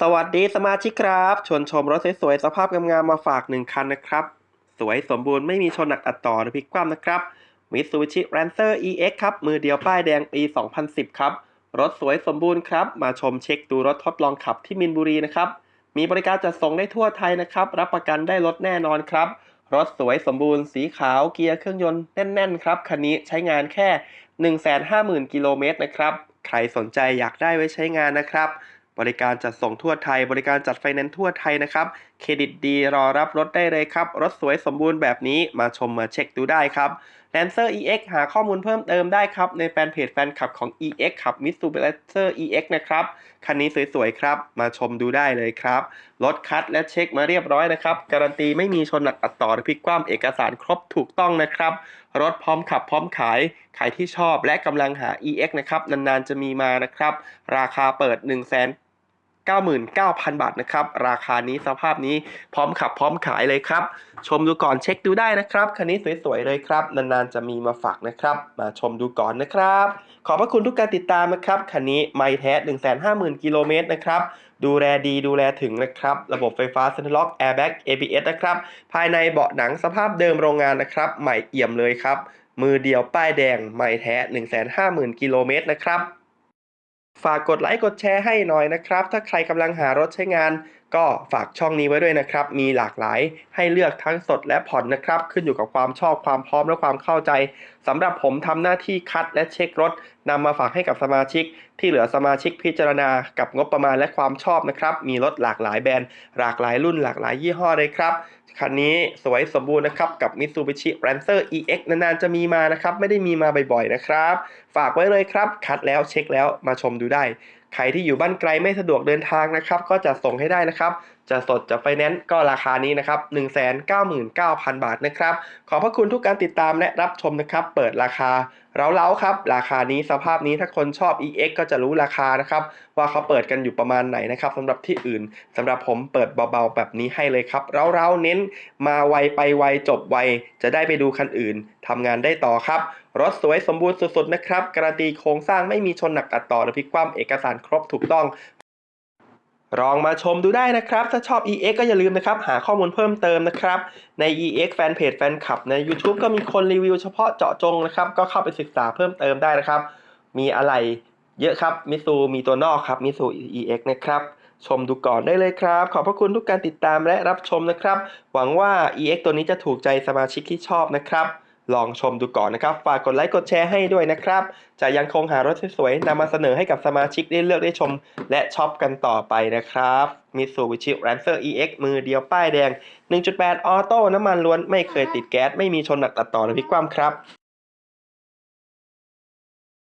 สวัสดีสมาชิกครับชวนชมรถสวยๆสภาพงามๆมาฝากหนึ่งคันนะครับ สวยสมบูรณ์ไม่มีชนหนักอัดต่อหรือพลิกคว่ำนะครับ Mitsubishi Lancer EX ครับ มือเดียวป้ายแดงปี 2010 ครับ รถสวยสมบูรณ์ครับ มาชมเช็คดูรถทดลองขับที่มินบุรีนะครับ มีบริการจัดส่งได้ทั่วไทยนะครับ รับประกันได้รถแน่นอนครับ รถสวยสมบูรณ์สีขาวเกียร์เครื่องยนต์แน่นๆครับคันนี้ใช้งานแค่ 150,000 กิโลเมตรนะครับใครสนใจอยากได้ไว้ใช้งานนะครับ บริการจัดส่งทั่วไทย บริการจัดไฟแนนซ์ทั่วไทยนะครับ เครดิตดีรอรับรถได้เลยครับ รถสวยสมบูรณ์แบบนี้มาชมมาเช็คดูได้ครับ Lancer EX หาข้อมูลเพิ่มเติมได้ครับ ในแฟนเพจแฟนคลับของ EX ขับ Mitsubishi Lancer EX นะครับ คันนี้สวยๆครับ มาชมดูได้เลยครับ รถคัดและเช็คมาเรียบร้อยนะครับ การันตีไม่มีชนหนักอัดต่อหรือพลิกคว่ำเอกสารครบถูกต้องนะครับ รถพร้อมขับพร้อมขาย ใครที่ชอบและกำลังหา EX นะครับ นานๆจะมีมานะครับ ราคาเปิด1 0 0 0 0 0 99,000 บาทนะครับ ราคานี้สภาพนี้พร้อมขับพร้อมขายเลยครับ ชมดูก่อนเช็คดูได้นะครับคันนี้สวยๆเลยครับ นานๆจะมีมาฝากนะครับ มาชมดูก่อนนะครับ ขอบพระคุณทุกการติดตามนะครับคันนี้ไม่แท้ 150,000 กิโลเมตรนะครับ ดูแลดีดูแลถึงนะครับ ระบบไฟฟ้า Center Lock Airbag ABS นะครับ ภายในเบาะหนังสภาพเดิมโรงงานนะครับ ใหม่เอี่ยมเลยครับ มือเดียวป้ายแดงไม่แท้ 150,000 กิโลเมตรนะครับ ฝากกดไลค์กดแชร์ให้หน่อยนะครับ ถ้าใครกำลังหารถใช้งานก็ฝากช่องนี้ไว้ด้วยนะครับ มีหลากหลายให้เลือกทั้งสดและผ่อนนะครับ ขึ้นอยู่กับความชอบความพร้อมและความเข้าใจสำหรับผมทำหน้าที่คัดและเช็ครถนำมาฝากให้กับสมาชิก ที่เหลือสมาชิกพิจารณากับงบประมาณและความชอบนะครับ มีรถหลากหลายแบรนด์ หลากหลายรุ่นหลากหลายยี่ห้อเลยครับ คันนี้สวยสมบูรณ์นะครับ กับ Mitsubishi Lancer EX นานๆจะมีมานะครับ ไม่ได้มีมาบ่อยๆนะครับ ฝากไว้เลยครับ คัดแล้วเช็คแล้วมาชมดูได้ ใครที่อยู่บ้านไกลไม่สะดวกเดินทางนะครับ ก็จะส่งให้ได้นะครับ จะสดจะไฟแนนซ์ก็ราคานี้นะครับ 199,000 บาทนะครับ ขอบพระคุณทุกการติดตามและรับชมนะครับ เปิดราคาเล้าๆครับ ราคานี้สภาพนี้ถ้าคนชอบ EX ก็จะรู้ราคานะครับ ว่าเขาเปิดกันอยู่ประมาณไหนนะครับสำหรับที่อื่นสำหรับผมเปิดเบาๆแบบนี้ให้เลยครับเล้าๆเน้นมาไวไปไวจบไว จะได้ไปดูคันอื่นทำงานได้ต่อครับรถสวยสมบูรณ์สุดๆนะครับ การันตีโครงสร้างไม่มีชนหนักตัดต่อหรือพลิกคว่ำเอกสารครบถูกต้อง ลองมาชมดูได้นะครับ ถ้าชอบ EX ก็อย่าลืมนะครับ หาข้อมูลเพิ่มเติมนะครับ ใน EX แฟนเพจแฟนคลับใน YouTube ก็มีคนรีวิวเฉพาะเจาะจงนะครับ ก็เข้าไปศึกษาเพิ่มเติมได้นะครับ มีอะไรเยอะครับ มิซูมีตัวนอกครับ มิซู EX นะครับ ชมดูก่อนได้เลยครับ ขอบพระคุณทุกการติดตามและรับชมนะครับ หวังว่า EX ตัวนี้จะถูกใจสมาชิกที่ชอบนะครับ ลองชมดูก่อนนะครับ ฝากกดไลค์กดแชร์ให้ด้วยนะครับ จะยังคงหารถสวยๆนำมาเสนอให้กับสมาชิกได้เลือกได้ชม และช็อปกันต่อไปนะครับ Mitsubishi Lancer EX มือเดียวป้ายแดง 1.8 ออโต้น้ำมันล้วนไม่เคยติดแก๊ส ไม่มีชนหนักตัดต่อหรือพลิกคว่ำครับ